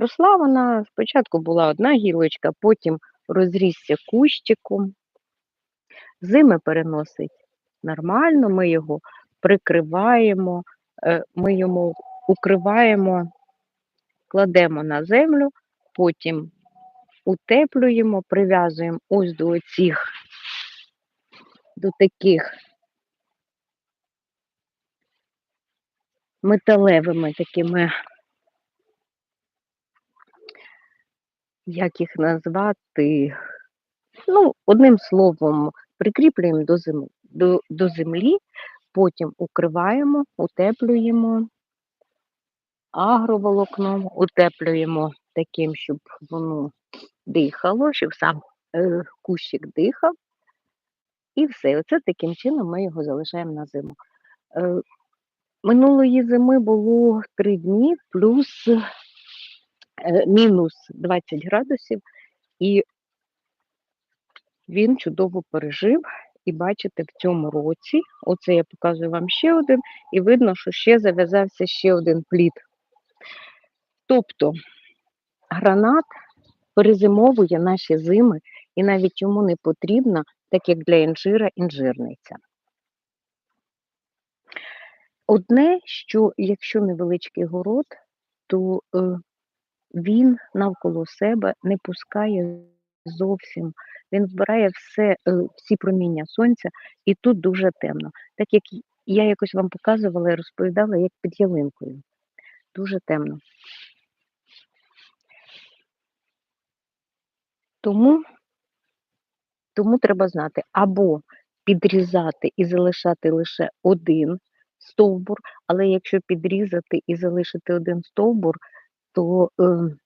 Росла вона, спочатку була одна гілочка, потім розрісся кущиком. Зими переносить нормально, ми його прикриваємо, е, ми йому укриваємо, кладемо на землю, потім утеплюємо, прив'язуємо ось до цих, до таких металевими такими, як їх назвати, ну, одним словом, прикріплюємо до землі, до, до землі, потім укриваємо, утеплюємо агроволокном, утеплюємо таким, щоб воно дихало, щоб сам е, кущик дихав. І все. Оце таким чином ми його залишаємо на зиму. Е, минулої зими було 3 дні плюс мінус 20 градусів, і він чудово пережив. І бачите, в цьому році, оце я показую вам ще один, і видно, що ще зав'язався ще один плід. Тобто гранат перезимовує наші зими, і навіть йому не потрібна, так як для інжира, інжирниця. Одне, що якщо невеличкий город, то е, він навколо себе не пускає зовсім, він вбирає все, е, всі проміння сонця, і тут дуже темно. Так як я якось вам показувала і розповідала, як під ялинкою. Дуже темно. Тому, тому треба знати, або підрізати і залишати лише один стовбур, але якщо підрізати і залишити один стовбур, то е,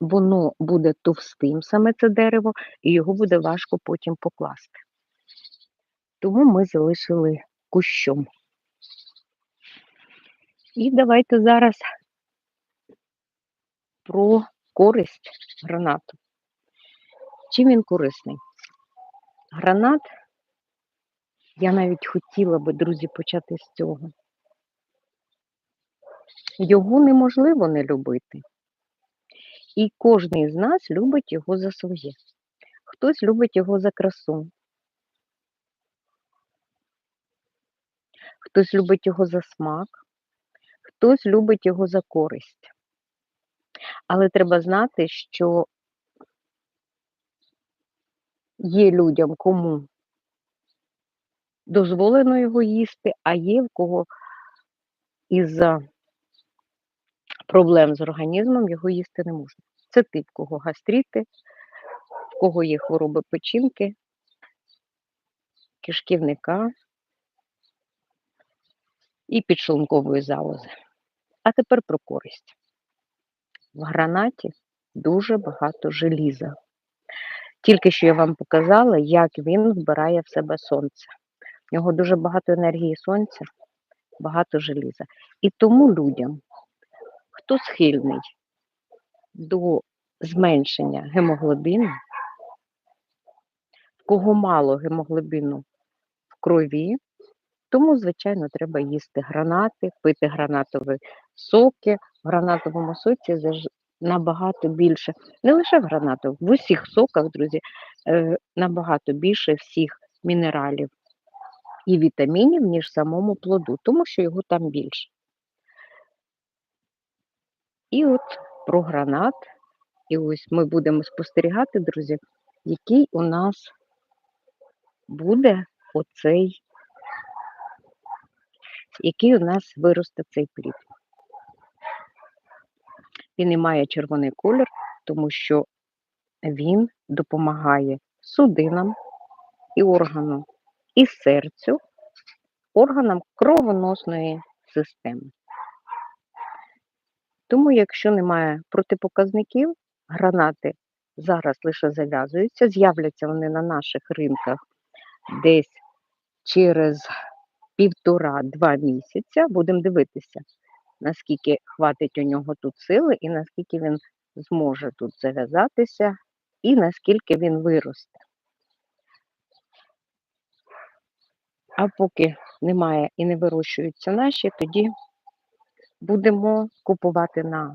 воно буде товстим, саме це дерево, і його буде важко потім покласти. Тому ми залишили кущом. І давайте зараз про користь гранату. Чим він корисний? Гранат, я навіть хотіла би, друзі, почати з цього. Його неможливо не любити. І кожен з нас любить його за своє. Хтось любить його за красу, хтось любить його за смак, хтось любить його за користь. Але треба знати, що є людям, кому дозволено його їсти, а є в кого із-за проблем з організмом його їсти не можна. Це тип, в кого гастріти, в кого є хвороби печінки, кишківника і підшлункової залози. А тепер про користь. В гранаті дуже багато желіза. Тільки що я вам показала, як він вбирає в себе сонце. В нього дуже багато енергії сонця, багато желіза. І тому людям, хто схильний до зменшення гемоглобіну, в кого мало гемоглобіну в крові, тому, звичайно, треба їсти гранати, пити гранатові соки. В гранатовому соці набагато більше, не лише в гранатових, в усіх соках, друзі, е, набагато більше всіх мінералів і вітамінів, ніж в самому плоду, тому що його там більше. І от про гранат. І ось ми будемо спостерігати, друзі, який у нас буде оцей, який у нас виросте цей плід. Він і має червоний колір, тому що він допомагає судинам і органам, і серцю, органам кровоносної системи. Тому, якщо немає протипоказників, гранати зараз лише зав'язуються, з'являться вони на наших ринках десь через півтора-два місяця. Будемо дивитися, наскільки хватить у нього тут сили, і наскільки він зможе тут зав'язатися, і наскільки він виросте. А поки немає і не вирощуються наші, тоді будемо купувати на